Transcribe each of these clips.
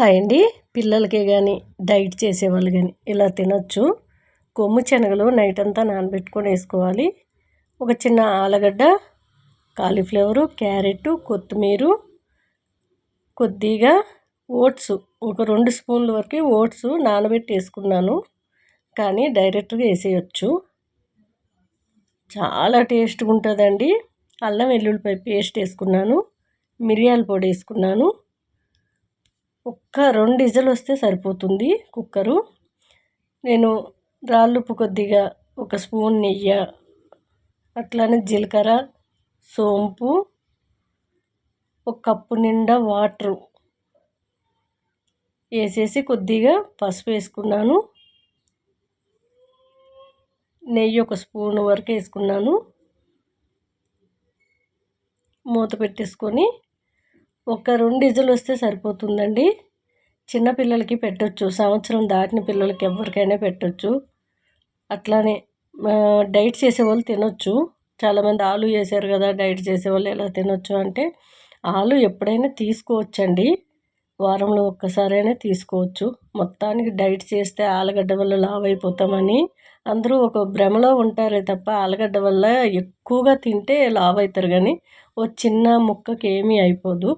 Hi అండి పిల్లలకే కానీ డైట్ చేసేవాళ్ళు కానీ ఇలా తినొచ్చు. కొమ్ము శనగలు నైట్ అంతా నానబెట్టుకొని వేసుకోవాలి. ఒక చిన్న ఆలుగడ్డ కాలీఫ్లవరు క్యారెట్ కొత్తిమీర కొద్దిగా ఓట్స్. ఒక రెండు స్పూన్ల వరకు ఓట్స్ నానబెట్టి వేసుకున్నాను. కానీ డైరెక్ట్గా వేసేయచ్చు. చాలా టేస్ట్గా ఉంటుందండి అల్లం వెల్లుల్లిపాయ పేస్ట్ వేసుకున్నాను. మిరియాల పొడి వేసుకున్నాను. ఒక్క రెండు విజల్ వస్తే సరిపోతుంది కుక్కరు. నేను రాళ్ళుప్పు కొద్దిగా ఒక స్పూన్ నెయ్యి అట్లానే జీలకర్ర సోంపు ఒక కప్పు నిండా వాటరు వేసేసి కొద్దిగా పసుపు వేసుకున్నాను. నెయ్యి ఒక స్పూన్ వరకు వేసుకున్నాను. మూత పెట్టేసుకొని ఒక రెండు ఇజులు వస్తే సరిపోతుందండి. చిన్నపిల్లలకి పెట్టొచ్చు సంవత్సరం దాటిన పిల్లలకి ఎవరికైనా పెట్టొచ్చు. అట్లానే డైట్ చేసేవాళ్ళు తినొచ్చు. చాలామంది ఆలు చేశారు కదా డైట్ చేసేవాళ్ళు ఎలా తినొచ్చు అంటే ఆలు ఎప్పుడైనా తీసుకోవచ్చండి. వారంలో ఒక్కసారైనా తీసుకోవచ్చు. మొత్తానికి డైట్ చేస్తే ఆలుగడ్డ వల్ల లావ్ అయిపోతామని అందరూ ఒక భ్రమలో ఉంటారే తప్ప ఆలుగడ్డ వల్ల ఎక్కువగా తింటే లావ్ అవుతారు కానీ ఓ చిన్న ముక్కకి ఏమీ అయిపోదు.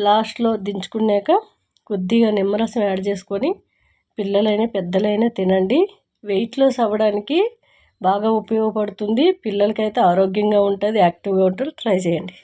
లాస్ట్లో దించుకున్నాక కొద్దిగా నిమ్మరసం యాడ్ చేసుకొని పిల్లలైనా పెద్దలైనా తినండి. వెయిట్ లాస్ అవ్వడానికి బాగా ఉపయోగపడుతుంది. పిల్లలకైతే ఆరోగ్యంగా ఉంటుంది యాక్టివ్గా ఉంటారు. ట్రై చేయండి.